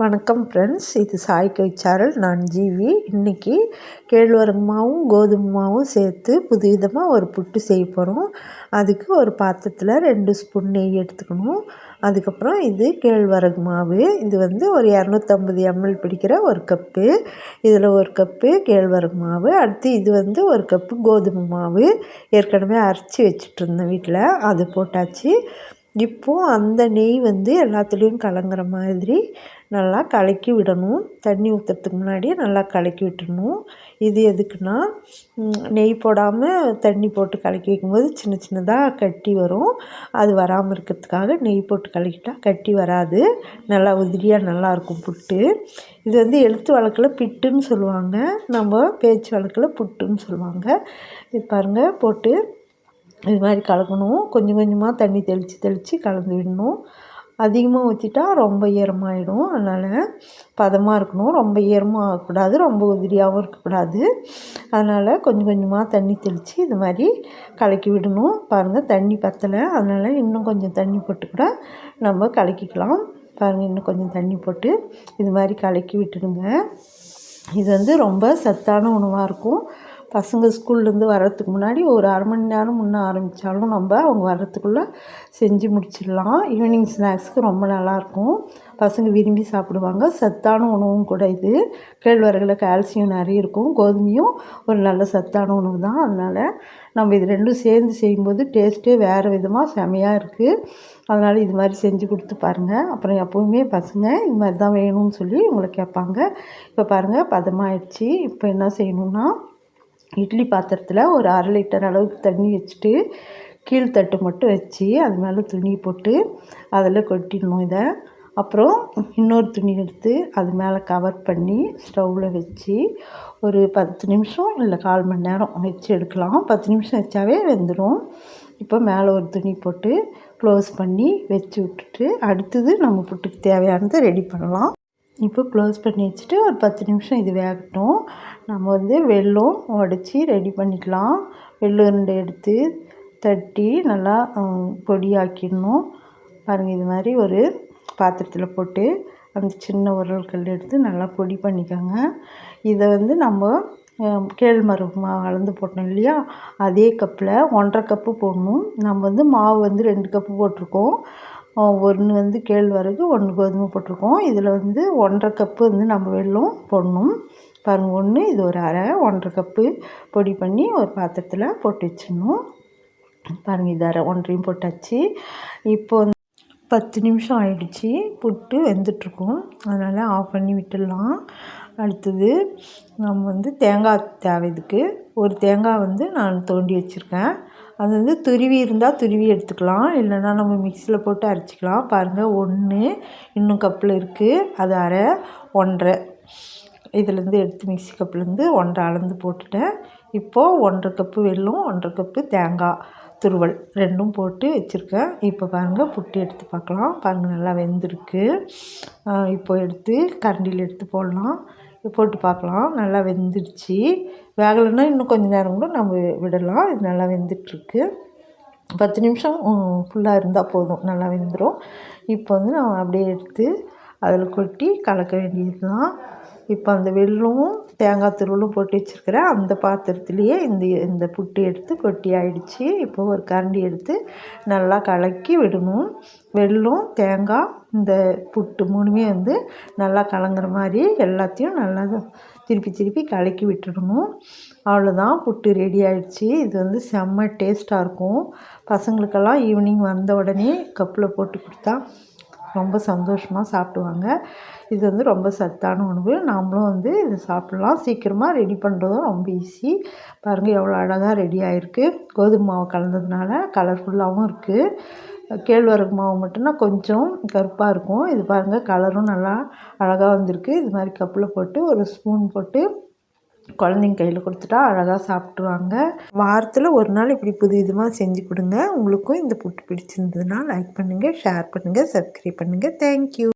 வணக்கம் ஃப்ரெண்ட்ஸ் இது சாய்க்கை சாரல் நான் ஜீவி. இன்றைக்கி கேழ்வரகு மாவும் கோதுமை மாவும் சேர்த்து புதுவிதமாக ஒரு புட்டு செய்ய போகிறோம் அதுக்கு ஒரு பாத்திரத்தில் ரெண்டு ஸ்பூன் நெய் எடுத்துக்கணும். அதுக்கப்புறம் இது கேழ்வரகு மாவு. இது வந்து ஒரு இரநூத்தம்பது எம்எல் பிடிக்கிற ஒரு கப்பு. இதில் ஒரு கப்பு கேழ்வரகு மாவு. அடுத்து இது வந்து ஒரு கப்பு கோதுமை மாவு. ஏற்கனவே அரைச்சி வச்சுட்டு இருந்தேன் வீட்டில் அது போட்டாச்சு. இப்போது அந்த நெய் வந்து எல்லாத்துலேயும் கலங்குற மாதிரி நல்லா கலக்கி விடணும். தண்ணி ஊற்றுறதுக்கு முன்னாடியே நல்லா கலக்கி விட்டுடணும் இது எதுக்குன்னா நெய் போடாமல் தண்ணி போட்டு கலக்கி வைக்கும்போது சின்ன சின்னதாக கட்டி வரும். அது வராமல் இருக்கிறதுக்காக நெய் போட்டு கலக்கிட்டால் கட்டி வராது. நல்லா உதிரியாக நல்லாயிருக்கும் புட்டு. இது வந்து எழுத்து வழக்கில் பிட்டுன்னு சொல்லுவாங்க. நம்ம பேச்சு வழக்கில் புட்டுன்னு சொல்லுவாங்க. இது பாருங்கள் போட்டு இது மாதிரி கலக்கணும். கொஞ்சம் கொஞ்சமாக தண்ணி தெளித்து தெளித்து கலந்து விடணும். அதிகமாக ஊற்றிட்டா ரொம்ப ஈரமாகிடும் அதனால் பதமாக இருக்கணும். ரொம்ப ஈரமாக ஆகக்கூடாது. ரொம்ப உதிரியாகவும் இருக்கக்கூடாது. அதனால் கொஞ்சம் கொஞ்சமாக தண்ணி தெளித்து இது மாதிரி கலக்கி விடணும். பாருங்கள் தண்ணி பற்றலை அதனால் இன்னும் கொஞ்சம் தண்ணி போட்டு கூட நம்ம கலக்கிக்கலாம். பாருங்கள் இன்னும் கொஞ்சம் தண்ணி போட்டு இது மாதிரி கலக்கி விட்டுடுங்க. இது வந்து ரொம்ப சத்தான உணவாக இருக்கும். பசங்க ஸ்கூல்லேருந்து வர்றதுக்கு முன்னாடி ஒரு அரை மணி நேரம் முன்னே ஆரம்பித்தாலும் நம்ம அவங்க வர்றதுக்குள்ளே செஞ்சு முடிச்சிடலாம். ஈவினிங் ஸ்நாக்ஸுக்கு ரொம்ப நல்லாயிருக்கும். பசங்க விரும்பி சாப்பிடுவாங்க. சத்தான உணவும் கூட இது. கேழ்வரகில் கால்சியம் நிறைய இருக்கும். கோதுமையும் ஒரு நல்ல சத்தான உணவு தான். அதனால் நம்ம இது ரெண்டும் சேர்ந்து செய்யும்போது டேஸ்ட்டே வேறு விதமாக செமையாக இருக்குது அதனால் இது மாதிரி செஞ்சு கொடுத்து பாருங்கள் அப்புறம் எப்போவுமே பசங்க இது மாதிரி தான் வேணும்னு சொல்லி உங்களை கேட்பாங்க. இப்போ பாருங்கள் பதமாகிடுச்சு இப்போ என்ன செய்யணுன்னா இட்லி பாத்திரத்தில் ஒரு அரை லிட்டர் அளவுக்கு தண்ணி வச்சுட்டு கீழ்த்தட்டு மட்டும் வச்சு அது மேலே துணி போட்டு அதில் கொட்டிடணும் இதை. அப்புறம் இன்னொரு துணி எடுத்து அது மேலே கவர் பண்ணி ஸ்டவ்வில் வச்சு ஒரு பத்து நிமிஷம் இல்லை கால் மணி நேரம் வச்சு எடுக்கலாம். பத்து நிமிஷம் வச்சாவே வெந்துடும் இப்போ மேலே ஒரு துணி போட்டு க்ளோஸ் பண்ணி வச்சு விட்டுட்டு அடுத்தது நம்ம புட்டுக்கு தேவையானதை ரெடி பண்ணலாம். இப்போ க்ளோஸ் பண்ணி வச்சுட்டு ஒரு பத்து நிமிஷம் இது வேகட்டும். நம்ம வந்து வெள்ளம் உடச்சி ரெடி பண்ணிக்கலாம். வெள்ளம் எடுத்து தட்டி நல்லா பொடியாக்கிடணும். பாருங்கள் இது மாதிரி ஒரு பாத்திரத்தில் போட்டு அந்த சின்ன உரல் கல் எடுத்து நல்லா பொடி பண்ணிக்கோங்க. இதை வந்து நம்ம கேழ்வரகு மாவு அளந்து போட்டோம் இல்லையா? அதே கப்பில் ஒன்றரை கப்பு போடணும். நம்ம வந்து மாவு வந்து ரெண்டு கப்பு போட்டிருக்கோம். ஒன்று வந்து கேழ்வரகு ஒன்று கோதுமை போட்டிருக்கோம். இதில் வந்து ஒன்றரை கப்பு வந்து நம்ம வெள்ளம் போடணும். பாருங்கள் ஒன்று இது ஒரு அரை ஒன்றரை கப்பு பொடி பண்ணி ஒரு பாத்திரத்தில் போட்டு வச்சிடணும். பாருங்கள் இது அரை ஒன்றையும் போட்டாச்சு. இப்போ பத்து நிமிஷம் ஆயிடுச்சு புட்டு வெந்துட்ருக்கோம் அதனால் ஆஃப் பண்ணி விட்டுடலாம். அடுத்தது நம்ம வந்து தேங்காய் தேவை இதுக்கு. ஒரு தேங்காய் வந்து நான் தோண்டி வச்சுருக்கேன். அது வந்து துருவி இருந்தால் துருவி எடுத்துக்கலாம். இல்லைன்னா நம்ம மிக்சியில் போட்டு அரைச்சிக்கலாம். பாருங்கள் ஒன்று இன்னும் கப்பில் இருக்குது அது அரை ஒன்றரை. இதுலேருந்து எடுத்து மிக்சி கப்புலேருந்து ஒன்றரை அளந்து போட்டுட்டேன். இப்போது ஒன்றரை கப்பு வெல்லம் ஒன்றரை கப்பு தேங்காய் துருவல் ரெண்டும் போட்டு வச்சுருக்கேன். இப்போ பாருங்கள் புட்டு எடுத்து பார்க்கலாம். பாருங்கள் நல்லா வெந்திருக்கு. இப்போ எடுத்து கரண்டியில் எடுத்து போடலாம். போட்டு பார்க்கலாம். நல்லா வெந்துடுச்சு. வேகலைன்னா இன்னும் கொஞ்சம் நேரம் கூட நம்ம விடலாம். இது நல்லா வெந்துட்டுருக்கு. பத்து நிமிஷம் ஃபுல்லாக இருந்தால் போதும். நல்லா வெந்துடும் இப்போ வந்து நான் அப்படியே எடுத்து அதில் கொட்டி கலக்க வேண்டியது தான் இப்போ அந்த வெள்ளமும் தேங்காய் துருவலும் போட்டு வச்சுருக்கிறேன் அந்த பாத்திரத்துலேயே இந்த இந்த புட்டு எடுத்து கொட்டி ஆயிடுச்சு. இப்போ ஒரு கரண்டி எடுத்து நல்லா கலக்கி விடணும். வெள்ளம் தேங்காய் இந்த புட்டு மூணுமே வந்து நல்லா கலங்குற மாதிரி எல்லாத்தையும் நல்லா திருப்பி திருப்பி கலக்கி விட்டுடணும். அவ்வளோதான் புட்டு ரெடி ஆகிடுச்சி இது வந்து செம்ம டேஸ்ட்டாக இருக்கும். பசங்களுக்கெல்லாம் ஈவினிங் வந்த உடனே கப்பில் போட்டு கொடுத்தா ரொம்ப சந்தோஷமாக சாப்பிடுவாங்க. இது வந்து ரொம்ப சத்தான உணவு. நாமளும் வந்து இதை சாப்பிட்லாம். சீக்கிரமாக ரெடி பண்ணுறதும் ரொம்ப ஈஸி பாருங்கள் எவ்வளோ அழகாக ரெடி ஆகிருக்கு கோதுமை மாவு கலந்ததுனால கலர்ஃபுல்லாகவும் இருக்குது கேழ்வரகு மாவு மட்டும்னா கொஞ்சம் கருப்பாக இருக்கும். இது பாருங்கள் கலரும் நல்லா அழகாக வந்திருக்கு. இது மாதிரி கப்பில் போட்டு ஒரு ஸ்பூன் போட்டு குழந்தைங்க கையில் கொடுத்துட்டா அழகாக சாப்பிட்ருவாங்க வாரத்தில் ஒரு நாள் இப்படி புது விதமாக செஞ்சு கொடுங்க. உங்களுக்கும் இந்த புட்டு பிடிச்சிருந்ததுன்னா லைக் பண்ணுங்கள் ஷேர் பண்ணுங்கள் சப்ஸ்கிரைப் பண்ணுங்கள் தேங்க்யூ